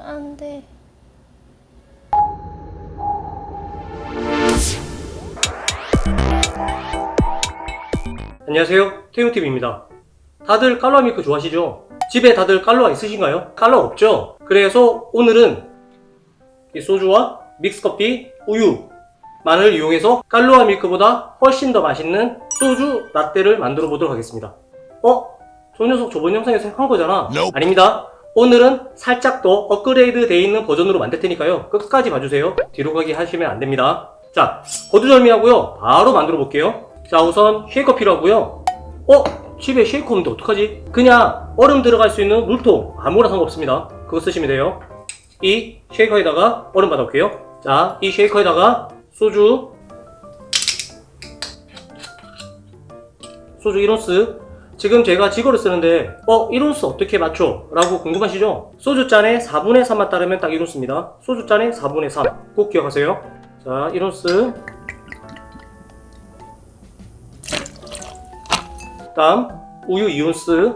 안 돼. 안녕하세요 태용TV입니다 다들 깔로아 밀크 좋아하시죠? 집에 다들 깔로아 있으신가요? 깔로아 없죠? 그래서 오늘은 이 소주와 믹스커피, 우유, 만을 이용해서 깔로아 밀크보다 훨씬 더 맛있는 소주 라떼를 만들어 보도록 하겠습니다 어? 저 녀석 저번 영상에서 한 거잖아 Nope. 아닙니다 오늘은 살짝 더 업그레이드 돼 있는 버전으로 만들 테니까요. 끝까지 봐주세요. 뒤로 가기 하시면 안 됩니다. 자 거두절미하고요. 바로 만들어 볼게요. 자 우선 쉐이커 필요하고요. 어? 집에 쉐이커 없는데 어떡하지? 그냥 얼음 들어갈 수 있는 물통 아무나 상관없습니다. 그거 쓰시면 돼요. 이 쉐이커에다가 얼음 받아올게요. 자 이 쉐이커에다가 소주 소주 1온스 지금 제가 지거를 쓰는데 어 1온스 어떻게 맞춰? 라고 궁금하시죠? 소주 잔에 4분의 3만 따르면 딱 1온스입니다. 소주 잔에 4분의 3 꼭 기억하세요. 자 1온스. 다음 우유 2온스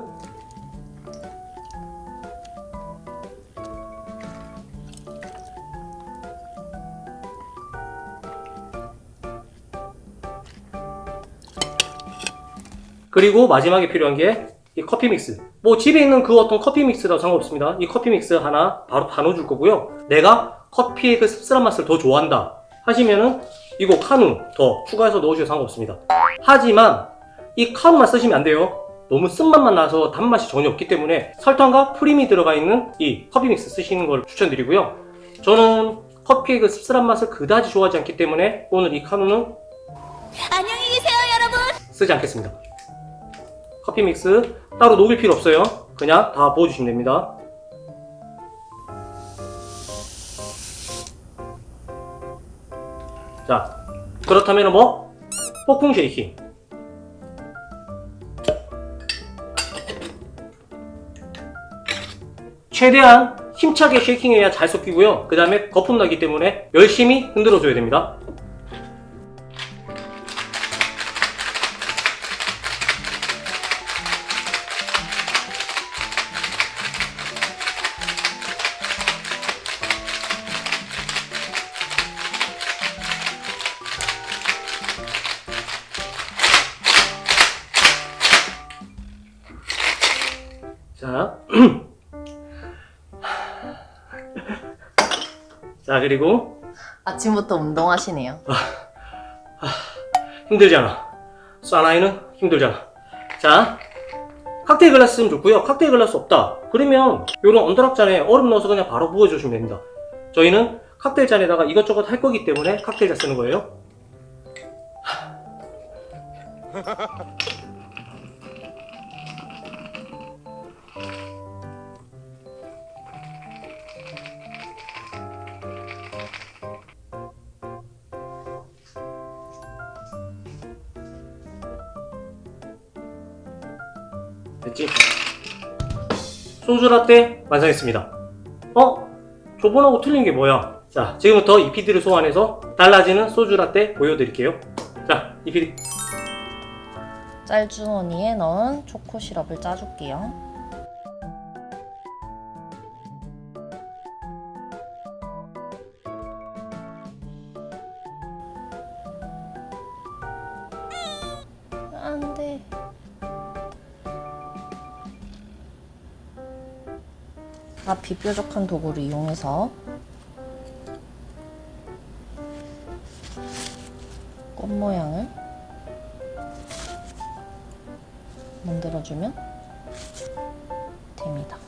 그리고 마지막에 필요한 게 이 커피 믹스. 뭐 집에 있는 그 어떤 커피 믹스도 상관없습니다. 이 커피 믹스 하나 바로 다 넣어줄 거고요. 내가 커피의 그 씁쓸한 맛을 더 좋아한다 하시면은 이거 카누 더 추가해서 넣으셔도 상관없습니다. 하지만 이 카누만 쓰시면 안 돼요. 너무 쓴맛만 나서 단맛이 전혀 없기 때문에 설탕과 프림이 들어가 있는 이 커피 믹스 쓰시는 걸 추천드리고요. 저는 커피의 그 씁쓸한 맛을 그다지 좋아하지 않기 때문에 오늘 이 카누는 안녕히 계세요, 여러분. 쓰지 않겠습니다. 커피 믹스 따로 녹일 필요 없어요. 그냥 다 부어주시면 됩니다. 자, 그렇다면 뭐? 폭풍 쉐이킹. 최대한 힘차게 쉐이킹해야 잘 섞이고요. 그 다음에 거품 나기 때문에 열심히 흔들어줘야 됩니다. 자, 그리고 아침부터 운동하시네요. 힘들잖아. 사나이는 힘들잖아. 자, 칵테일 글라스 쓰면 좋고요. 칵테일 글라스 없다. 그러면 이런 언더락 잔에 얼음 넣어서 그냥 바로 부어주시면 됩니다. 저희는 칵테일 잔에다가 이것저것 할 거기 때문에 칵테일 잔 쓰는 거예요. 됐지? 소주 라떼 완성했습니다. 어? 저번하고 틀린 게 뭐야? 자, 지금부터 이 PD를 소환해서 달라지는 소주 라떼 보여드릴게요. 자, 이 PD. 짤주머니에 넣은 초코 시럽을 짜줄게요. 앞이 뾰족한 도구를 이용해서 꽃 모양을 만들어주면 됩니다.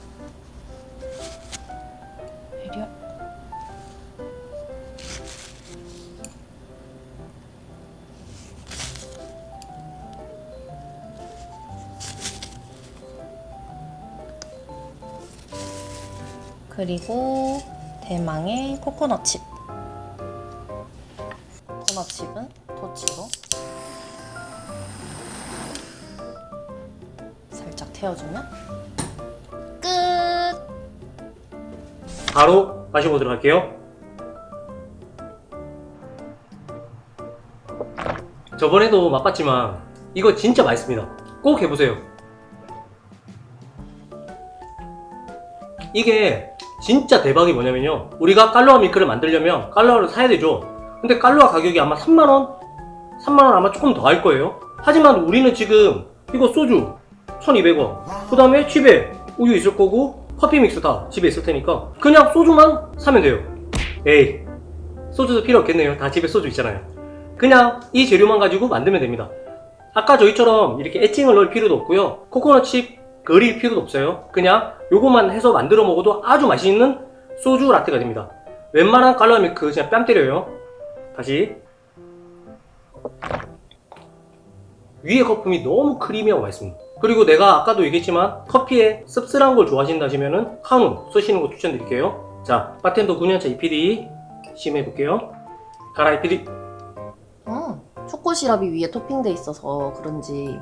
그리고 대망의 코코넛 칩. 코코넛 칩은 토치로 살짝 태워주면 끝! 바로 마셔보도록 할게요. 저번에도 맛봤지만 이거 진짜 맛있습니다. 꼭 해보세요. 이게 진짜 대박이 뭐냐면요. 우리가 깔로아 밀크를 만들려면 깔로아를 사야 되죠. 근데 깔로아 가격이 아마 3만원? 3만원 아마 조금 더 할 거예요. 하지만 우리는 지금 이거 소주 1200원. 그 다음에 집에 우유 있을 거고 커피 믹스 다 집에 있을 테니까 그냥 소주만 사면 돼요. 에이, 소주도 필요 없겠네요. 다 집에 소주 있잖아요. 그냥 이 재료만 가지고 만들면 됩니다. 아까 저희처럼 이렇게 애칭을 넣을 필요도 없고요. 코코넛 칩 그릴 필요도 없어요. 그냥 요거만 해서 만들어 먹어도 아주 맛있는 소주 라떼가 됩니다. 웬만한 깔라 밀크 그냥 뺨 때려요. 다시. 위에 거품이 너무 크리미하고 맛있습니다. 그리고 내가 아까도 얘기했지만 커피에 씁쓸한 걸 좋아하신다시면은 카누 쓰시는 거 추천드릴게요. 자, 바텐더 9년차 EPD 심해볼게요. 가라 EPD. 음, 초코 시럽이 위에 토핑돼 있어서 그런지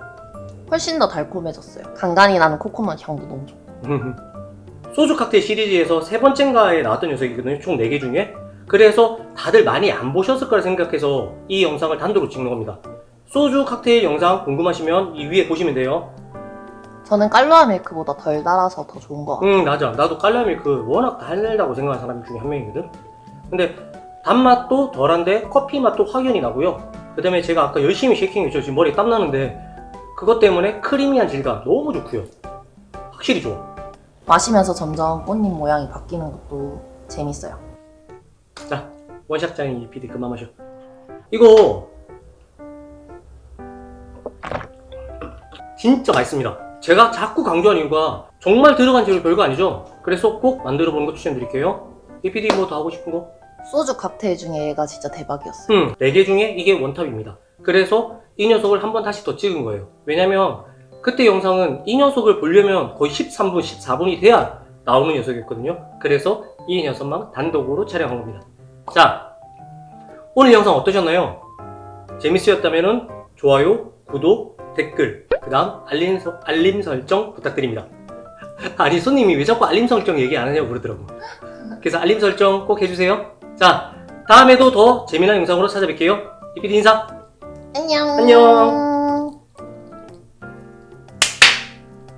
훨씬 더 달콤해졌어요. 간간이 나는 코코넛 향도 너무 좋고. 소주 칵테일 시리즈에서 세 번째인가에 나왔던 녀석이거든요. 총 4개 중에. 그래서 다들 많이 안 보셨을 거라 생각해서 이 영상을 단독으로 찍는 겁니다. 소주 칵테일 영상 궁금하시면 이 위에 보시면 돼요. 저는 깔로아 밀크보다 덜 달아서 더 좋은 것 같아요. 응, 맞아. 나도 깔라밀크 워낙 달달다고 생각하는 사람 중에 한 명이거든. 근데 단맛도 덜한데 커피 맛도 확연히 나고요. 그 다음에 제가 아까 열심히 쉐이킹했죠. 지금 머리에 땀 나는데 그것 때문에 크리미한 질감 너무 좋고요. 확실히 좋아. 마시면서 점점 꽃잎 모양이 바뀌는 것도 재밌어요. 자, 원샷장이 이 PD 그만 마셔. 이거 진짜 맛있습니다. 제가 자꾸 강조하는 이유가 정말 들어간 재료 별거 아니죠? 그래서 꼭 만들어 보는 거 추천드릴게요. 이 PD 뭐 더 하고 싶은 거? 소주 칵테일 중에 얘가 진짜 대박이었어요. 음, 4개 중에 이게 원탑입니다. 그래서 이 녀석을 한 번 다시 더 찍은 거예요. 왜냐면 그때 영상은 이 녀석을 보려면 거의 13분, 14분이 돼야 나오는 녀석이었거든요. 그래서 이 녀석만 단독으로 촬영한 겁니다. 자, 오늘 영상 어떠셨나요? 재밌으셨다면 좋아요, 구독, 댓글, 그 다음 알림, 서- 알림 설정 부탁드립니다. 아니, 손님이 왜 자꾸 알림 설정 얘기 안 하냐고 그러더라고. 그래서 알림 설정 꼭 해주세요. 자, 다음에도 더 재미난 영상으로 찾아뵐게요. 이피디 인사! 안녕. 안녕.